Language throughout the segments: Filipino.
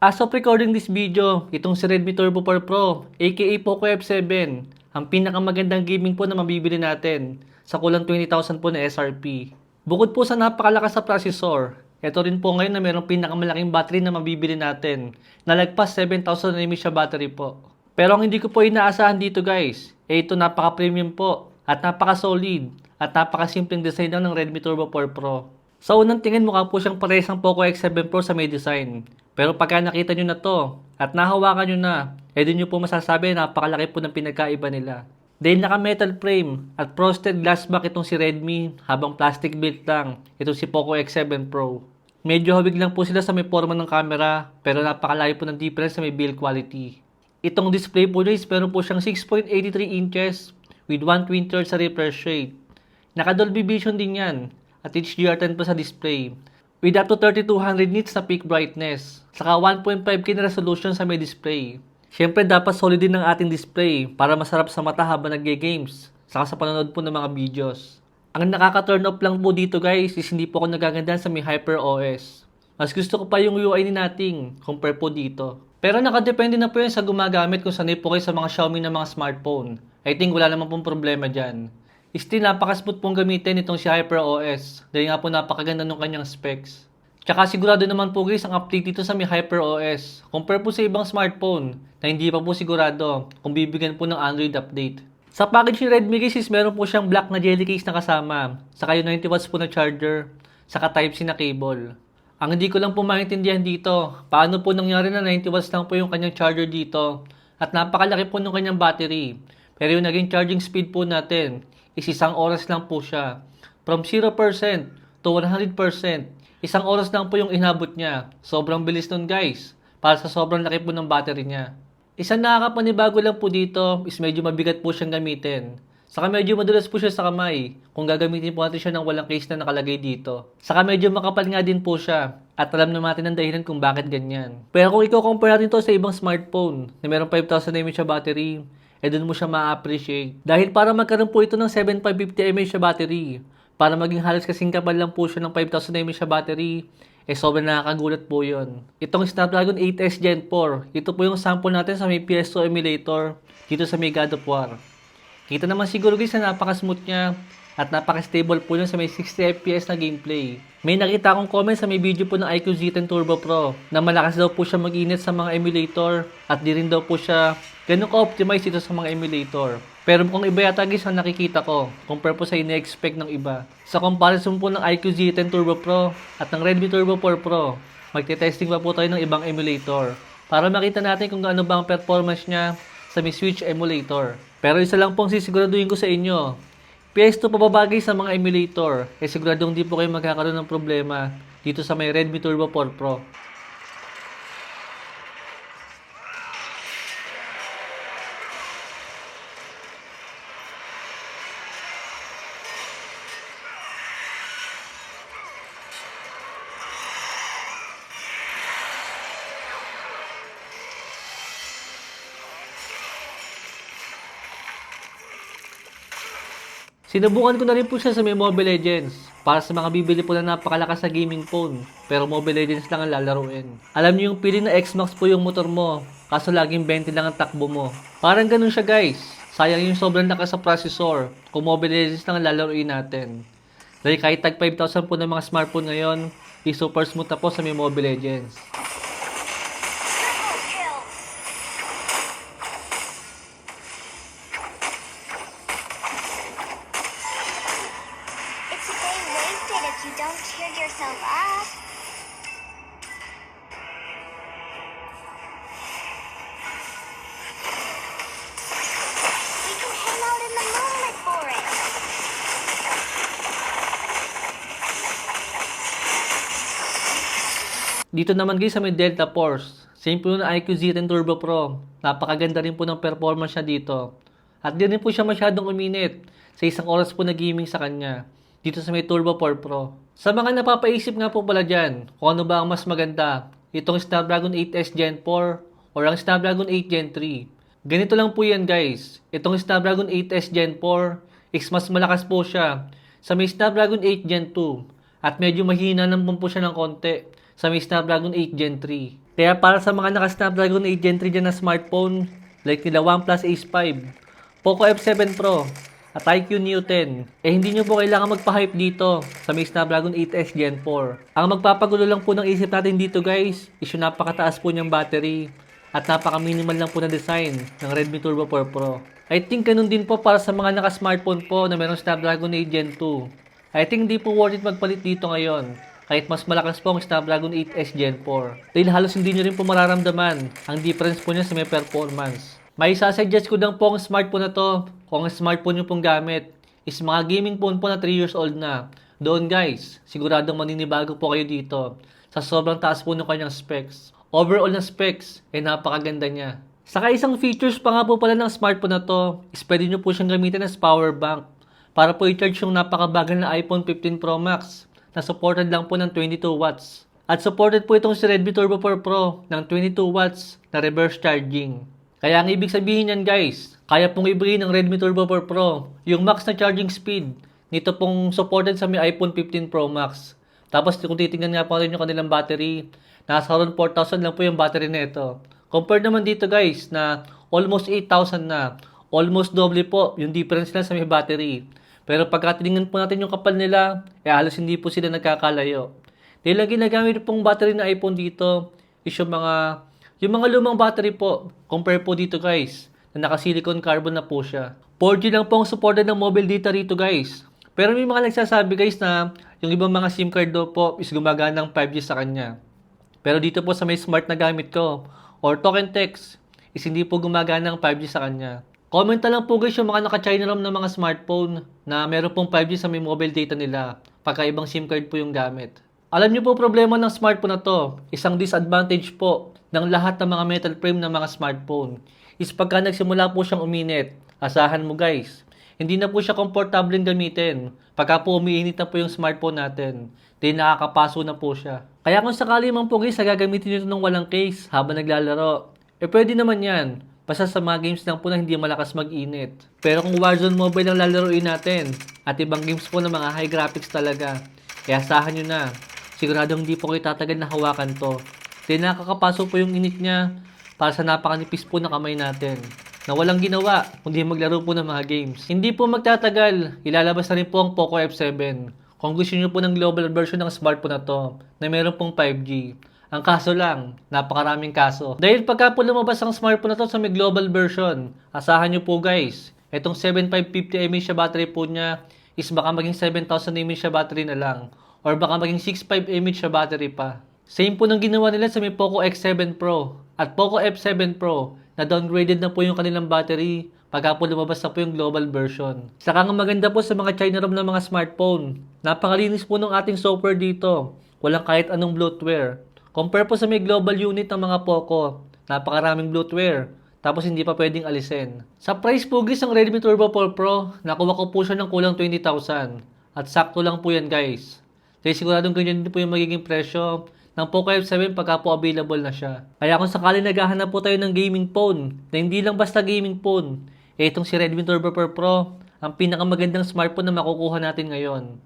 As of recording this video, itong si Redmi Turbo 4 Pro, aka Poco F7, ang pinakamagandang gaming po na mabibili natin sa kulang 20,000 po na SRP. Bukod po sa napakalakas sa processor, ito rin po ngayon na mayroong pinakamalaking battery na mabibili natin, na lagpas 7,000 mAh siya battery po. Pero ang hindi ko po inaasahan dito guys, eh ito napaka-premium po, at napaka-solid, at napaka-simpleng design ng Redmi Turbo 4 Pro. Sa unang tingin mukha po siyang parehas ng Poco X7 Pro sa may design. Pero pagka nakita nyo na to, at nahawakan nyo na, eh di nyo po masasabi na napakalaki po ng pinagkaiba nila. Dahil naka metal frame at frosted glass back itong si Redmi habang plastic built lang itong si Poco X7 Pro. Medyo hawig lang po sila sa may forma ng camera pero napakalayo po ng difference sa may build quality. Itong display po guys meron po siyang 6.83 inches with 120 Hz sa refresh rate. Naka Dolby Vision din yan at HDR10 pa sa display with up to 3200 nits na peak brightness saka 1.5K na resolution sa may display. Siyempre dapat solid din ng ating display para masarap sa mata habang nag-games saka sa panonood po ng mga videos. Ang nakaka-turn off lang po dito guys is hindi po ako nagagandahan sa may Hyper OS. Mas gusto ko pa yung UI ni nating compare po dito. Pero nakadepende na po yan sa gumagamit kung sanay po kayo sa mga Xiaomi na mga smartphone. I think wala naman pong problema dyan. Still, napaka-smooth pong gamitin itong si Hyper OS dahil nga po napakaganda ng kanyang specs. Tsaka sigurado naman po guys ang update dito sa may Hyper OS compare po sa ibang smartphone na hindi pa po sigurado kung bibigyan po ng Android update. Sa package ni Redmi guys is meron po siyang black na jelly case na kasama, saka yung 90 watts po na charger, saka Type-C na cable. Ang hindi ko lang po maintindihan dito, paano po nangyari na 90 watts lang po yung kanyang charger dito at napakalaki po ng kanyang battery. Pero yung naging charging speed po natin is isang oras lang po siya. From 0% to 100%, isang oras lang po yung inabot niya. Sobrang bilis nun guys, para sa sobrang laki po ng battery niya. Isang nakakapanibago lang po dito is medyo mabigat po siyang gamitin. Saka medyo madulas po siya sa kamay kung gagamitin po natin siya ng walang case na nakalagay dito. Saka medyo makapal nga din po siya at alam naman natin ang dahilan kung bakit ganyan. Pero kung i-compare natin to sa ibang smartphone na meron 5,000 mAh battery, eh dun mo siya ma-appreciate. Dahil para magkaroon po ito ng 7550 mAh battery, para maging halos kasing kapal lang po siya ng 5,000 mAh battery, eh sobrang nakakagulat po yun. Itong Snapdragon 8S Gen 4, ito po yung sample natin sa may PS2 emulator dito sa may God of War. Kita naman siguro guys na napaka-smooth niya at napaka-stable po yun sa may 60 FPS na gameplay. May nakita akong comment sa may video po ng iQOO Z10 Turbo Pro na malakas daw po siya mag-init sa mga emulator at di rin daw po siya ganun ka-optimize dito sa mga emulator. Pero kung iba yata guys ang nakikita ko compare po sa ine-expect ng iba. Sa comparison po ng iQOO Z10 Turbo Pro at ng Redmi Turbo 4 Pro, magte-testing pa po tayo ng ibang emulator para makita natin kung gaano ba ang performance niya sa Mi Switch emulator. Pero isa lang pong sisiguraduhin ko sa inyo, PS2 pababagay sa mga emulator, eh siguradong di po kayo magkakaroon ng problema dito sa may Redmi Turbo 4 Pro. Sinubukan ko na rin po siya sa may Mobile Legends para sa mga bibili po na napakalakas na gaming phone pero Mobile Legends lang ang lalaruin. Alam niyo yung pili na Xmax po yung motor mo kaso laging 20 lang ang takbo mo. Parang ganun siya guys. Sayang yung sobrang lakas sa processor kung Mobile Legends lang ang lalaruin natin. Dahil kahit tag 5,000 po ng mga smartphone ngayon, is super smooth na po sa may Mobile Legends. If you don't cheer yourself up. We can hang out in the moonlit forest. Dito naman guys sa may Delta Force, same po na iQOO Z10 Turbo Pro. Napakaganda rin po ng performance niya dito. At di rin po siya masyadong uminit sa isang oras po na gaming sa kanya dito sa may Turbo 4 Pro. Sa mga napapaisip nga po pala dyan kung ano ba ang mas maganda, itong Snapdragon 8S Gen 4 or ang Snapdragon 8 Gen 3. Ganito lang po yan guys. Itong Snapdragon 8S Gen 4 is mas malakas po siya sa may Snapdragon 8 Gen 2 at medyo mahina naman po siya ng konti sa may Snapdragon 8 Gen 3. Kaya para sa mga naka-Snapdragon 8 Gen 3 dyan na smartphone, like nila OnePlus Ace 5, Poco F7 Pro, at IQ 10, eh hindi nyo po kailangan magpa-hype dito sa may Snapdragon 8S Gen 4. Ang magpapagulo lang po ng isip natin dito guys, is yung napakataas po niyang battery at napaka-minimal lang po na design ng Redmi Turbo 4 Pro. I think ganun din po para sa mga naka-smartphone po na meron Snapdragon 8 Gen 2. I think hindi po worth it magpalit dito ngayon kahit mas malakas po ang Snapdragon 8S Gen 4. Dahil halos hindi nyo rin po mararamdaman ang difference po niya sa may performance. May sasuggest ko lang po ang smartphone na to kung ang smartphone nyo pong gamit is mga gaming phone po na 3 years old na. Doon guys, siguradong maninibago po kayo dito sa sobrang taas po ng kanyang specs. Overall na specs, eh napakaganda niya. Saka isang features pa nga po pala ng smartphone na to is pwede nyo po siyang gamitin as power bank para po i-charge yung napakabagal na iPhone 15 Pro Max na supported lang po ng 22 watts. At supported po itong si Redmi Turbo 4 Pro ng 22 watts na reverse charging. Kaya ang ibig sabihin yan guys, kaya pong ibigay ng Redmi Turbo 4 Pro yung max na charging speed nito pong supported sa may iPhone 15 Pro Max. Tapos kung titingnan nga po natin yung kanilang battery, nasa around 4,000 lang po yung battery nito. Compared naman dito guys na almost 8,000 na. Almost double po yung difference lang sa may battery. Pero pagka tinignan po natin yung kapal nila, eh halos hindi po sila nagkakalayo. Dahil ang ginagamit pong battery na iPhone dito is yung mga yung mga lumang battery po, compare po dito guys, na naka-silicon carbon na po siya. 4G lang po ang supported ng mobile data rito guys. Pero may mga nagsasabi guys na yung ibang mga SIM card daw po is gumagana ng 5G sa kanya. Pero dito po sa may smart na gamit ko, or and text, is hindi po gumagana ng 5G sa kanya. Comment na lang po guys yung mga naka-China ROM na mga smartphone na meron pong 5G sa may mobile data nila pagka ibang SIM card po yung gamit. Alam niyo po problema ng smartphone na to, isang disadvantage po ng lahat ng mga metal frame ng mga smartphone is pagka nagsimula po siyang uminit, asahan mo guys, hindi na po siya komportable gamitin. Pagka po umiinit na po yung smartphone natin, di nakakapaso na po siya. Kaya kung sakali man po guys, gagamitin nyo ng walang case habang naglalaro, eh pwede naman yan. Basta sa mga games lang po na hindi malakas mag-init. Pero kung Warzone Mobile ang lalaroin natin, at ibang games po na mga high graphics talaga, kaya asahan nyo na, siguradong hindi po kayo tatagal na hawakan to. Di nakakapaso po yung init niya para sa napakanipis po na kamay natin na walang ginawa kundi maglaro po ng mga games. Hindi po magtatagal, ilalabas na rin po ang Poco F7. Kung gusto niyo po ng global version ng smartphone na to, na meron pong 5G. Ang kaso lang, napakaraming kaso. Dahil pagka po lumabas ang smartphone na to sa may global version, asahan nyo po guys, itong 7550 mAh battery po niya is baka maging 7000 mAh battery na lang. Or baka maging 65 mAh battery pa. Same po ng ginawa nila sa may Poco X7 Pro at Poco F7 Pro na downgraded na po yung kanilang battery pagka po lumabas na po yung global version. Saka nga maganda po sa mga China ROM ng mga smartphone. Napakalinis po ng ating software dito. Walang kahit anong bloatware. Compare po sa may global unit ng mga Poco. Napakaraming bloatware. Tapos hindi pa pwedeng alisin. Sa price po guys ng Redmi Turbo 4 Pro, nakuha ko po siya ng kulang 20,000. At sakto lang po yan guys. Kaya siguradong ganyan din po yung magiging presyo ng Poco F7 pagka po available na siya. Kaya kung sakali naghahanap po tayo ng gaming phone, na hindi lang basta gaming phone, eh itong si Redmi Turbo 4 Pro, ang pinakamagandang smartphone na makukuha natin ngayon.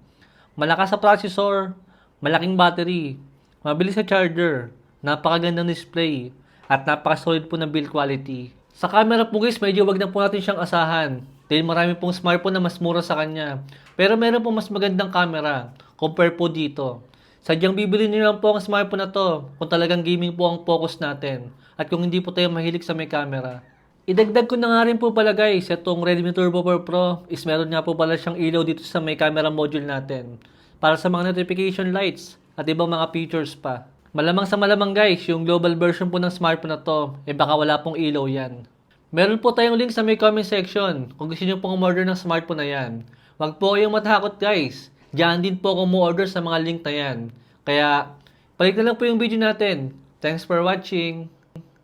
Malakas sa processor, malaking battery, mabilis sa charger, napakagandang display, at napaka-solid po ng build quality. Sa camera po guys, medyo wag na po natin siyang asahan. Dahil marami pong smartphone na mas mura sa kanya. Pero meron po mas magandang camera compare po dito. Sadyang bibili niyo lang po ang smartphone na to kung talagang gaming po ang focus natin at kung hindi po tayo mahilig sa may camera. Idagdag ko na nga rin po pala guys, itong Redmi Turbo 4 Pro is meron nga po pala siyang ilaw dito sa may camera module natin para sa mga notification lights at ibang mga features pa. Malamang sa malamang guys, yung global version po ng smartphone na to, eh baka wala pong ilaw yan. Meron po tayong link sa may comment section kung gusto nyo pong umorder ng smartphone na yan. Huwag po kayong matakot guys. Diyan din po ako mo-order sa mga link na yan. Kaya, balik na lang po yung video natin. Thanks for watching.